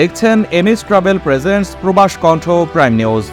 দেখছেন MS travel presents প্রবাস কণ্ঠ প্রাইম নিউজ।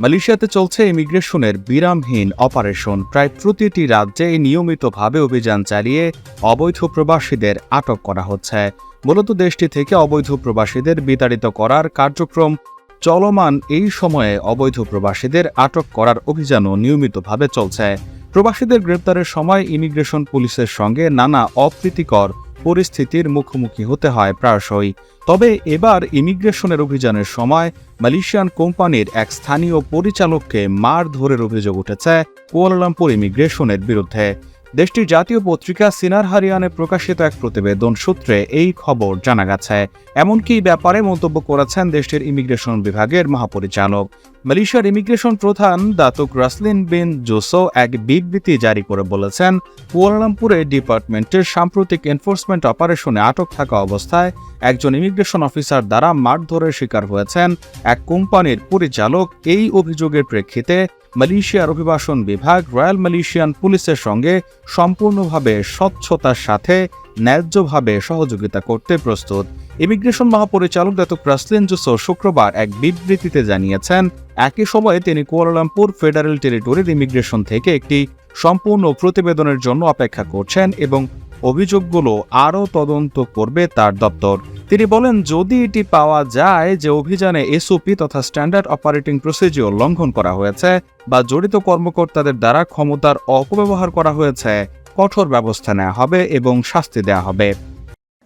মালয়েশিয়াতে চলছে ইমিগ্রেশনের বিরামহীন অপারেশন। প্রায় প্রতিটি রাজ্যে নিয়মিতভাবে অভিযান চালিয়ে অবৈধ প্রবাসীদের আটক করা হচ্ছে। মূলত দেশটি থেকে অবৈধ প্রবাসীদের বিতাড়িত করার কার্যক্রম চলমান এই সময়ে অবৈধ প্রবাসীদের আটক করার অভিযানও নিয়মিতভাবে চলছে। প্রবাসীদের গ্রেপ্তারের সময় ইমিগ্রেশন পুলিশের সঙ্গে নানা অপ্রীতিকর পরিস্থিতির মুখোমুখি হতে হয় প্রায়শই। তবে এবার ইমিগ্রেশনের অভিযানের সময় মালয়েশিয়ান কোম্পানির এক স্থানীয় পরিচালককে মার মারধরের অভিযোগ উঠেছে কুয়ালালামপুর ইমিগ্রেশনের বিরুদ্ধে। দেশটির জাতীয় পত্রিকা সিনার হারিয়ানে প্রকাশিত এক প্রতিবেদন সূত্রে এই খবর জানা গেছে। এমনকি ব্যাপারে মন্তব্য করেছেন দেশটির ইমিগ্রেশন বিভাগের মহাপরিচালক। মালয়েশিয়ার ইমিগ্রেশন প্রধান দাতুক রাসলিন বিন জোসো এক বিবৃতি জারি করে বলেছেন, কুয়ালালামপুরে ডিপার্টমেন্টের সাম্প্রতিক এনফোর্সমেন্ট অপারেশনে আটক থাকা অবস্থায় একজন ইমিগ্রেশন অফিসার দ্বারা মারধরের শিকার হয়েছেন এক কোম্পানির পরিচালক। এই অভিযোগের প্রেক্ষিতে মালয়েশিয়ার অভিবাসন বিভাগ রয়্যাল মালয়েশিয়ান পুলিশের সঙ্গে সম্পূর্ণভাবে স্বচ্ছতার সাথে ন্যায্যভাবে সহযোগিতা করতে প্রস্তুত। ইমিগ্রেশন মহাপরিচালক দাতুক রাসলিন জুসো শুক্রবার এক বিবৃতিতে জানিয়েছেন, একই সময়ে তিনি কুয়ালালামপুর ফেডারেল টেরিটরির ইমিগ্রেশন থেকে একটি সম্পূর্ণ প্রতিবেদনের জন্য অপেক্ষা করছেন এবং অভিযোগগুলো আরও তদন্ত করবে তার দপ্তর। তিনি বলেন যদি এটি পাওয়া যায় যে অভিযানে এসওপি তথা স্ট্যান্ডার্ড অপারেটিং প্রসিজিওর লঙ্ঘন করা হয়েছে বা জড়িত কর্মকর্তাদের দ্বারা ক্ষমতার অপব্যবহার করা হয়েছে কঠোর ব্যবস্থা নেওয়া হবে এবং শাস্তি দেওয়া হবে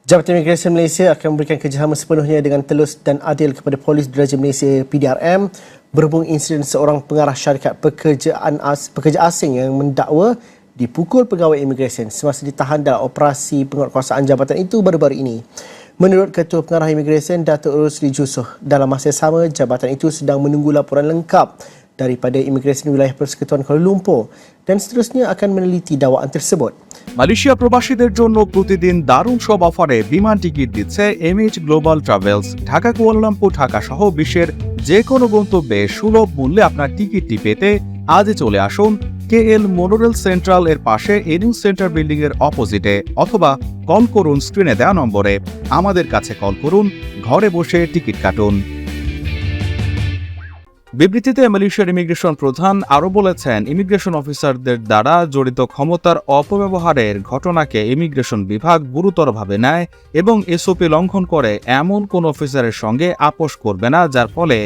Jabatan Imigresen Malaysia akan memberikan kerjasama sepenuhnya dengan telus dan adil kepada Polis Diraja Malaysia PDRM berhubung insiden seorang pengarah syarikat pekerjaan as, pekerja asing yang mendakwa dipukul pegawai imigresen semasa ditahan dalam operasi penguatkuasaan jabatan itu baru-baru ini. Menurut Ketua Pengarah Imigresen Datuk Rosli Jusoh, dalam masa yang sama jabatan itu sedang menunggu laporan lengkap daripada Imigresen Wilayah Persekutuan Kuala Lumpur dan seterusnya akan meneliti dakwaan tersebut. Malaysia প্রবাসীদের জন্য প্রতিদিন দারুণ সব অফারে বিমান ticket দিচ্ছে MH global travels Dhaka Kuala Lumpur Dhaka সহ বিশ্বের যে কোনো গন্তব্যে সুলভ মূল্যে আপনার টিকিটটি পেতে আজই চলে আসুন কে এল মোনোরেল সেন্ট্রাল এর পাশে এনিউ সেন্টার বিল্ডিং এর অপোজিটে অথবা কল করুন স্ক্রিনে দেওয়া নম্বরে। আমাদের কাছে কল করুন, ঘরে বসে টিকিট কাটুন। বিবৃতিতে মালয়েশিয়ার ইমিগ্রেশন প্রধান আরও বলেছেন, ইমিগ্রেশন অফিসারদের দ্বারা জড়িত ক্ষমতার অপব্যবহারের ঘটনাকে ইমিগ্রেশন বিভাগ গুরুতরভাবে নেয় এবং এসওপি লঙ্ঘন করে এমন কোন অফিসারের সঙ্গে আপোষ করবে না, যার ফলে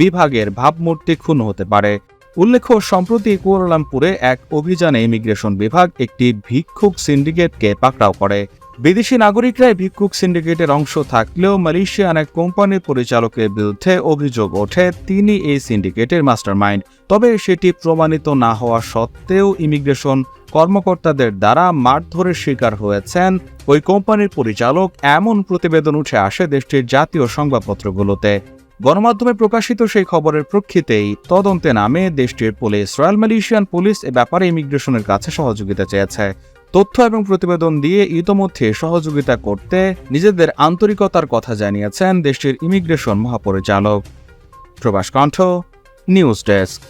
বিভাগের ভাবমূর্তি ক্ষুণ্ণ হতে পারে। উল্লেখ্য, সম্প্রতি কুয়ালালামপুরে এক অভিযানে ইমিগ্রেশন বিভাগ একটি ভিক্ষুক সিন্ডিকেটকে পাকড়াও করে। বিদেশি নাগরিকরাই ভিক্ষুক সিন্ডিকেটের অংশ থাকলেও মালয়েশিয়ান এক কোম্পানির পরিচালকের বিরুদ্ধে অভিযোগ ওঠে, তিনি এই সিন্ডিকেটের মাস্টারমাইন্ড। তবে সেটি প্রমাণিত না হওয়া সত্ত্বেও ইমিগ্রেশন কর্মকর্তাদের দ্বারা মারধরের শিকার হয়েছেন। ওই কোম্পানির পরিচালক এমন প্রতিবেদন উঠে আসে দেশটির জাতীয় সংবাদপত্রগুলোতে। গণমাধ্যমে প্রকাশিত সেই খবরের প্রেক্ষিতেই তদন্তে নামে দেশটির পুলিশ। রয়্যাল মালয়েশিয়ান পুলিশ এ ব্যাপারে ইমিগ্রেশনের কাছে সহযোগিতা চেয়েছে। তথ্য এবং প্রতিবেদন দিয়ে ইতোমধ্যে সহযোগিতা করতে নিজেদের আন্তরিকতার কথা জানিয়েছেন দেশটির ইমিগ্রেশন মহাপরিচালক। প্রবাস কণ্ঠ নিউজ ডেস্ক।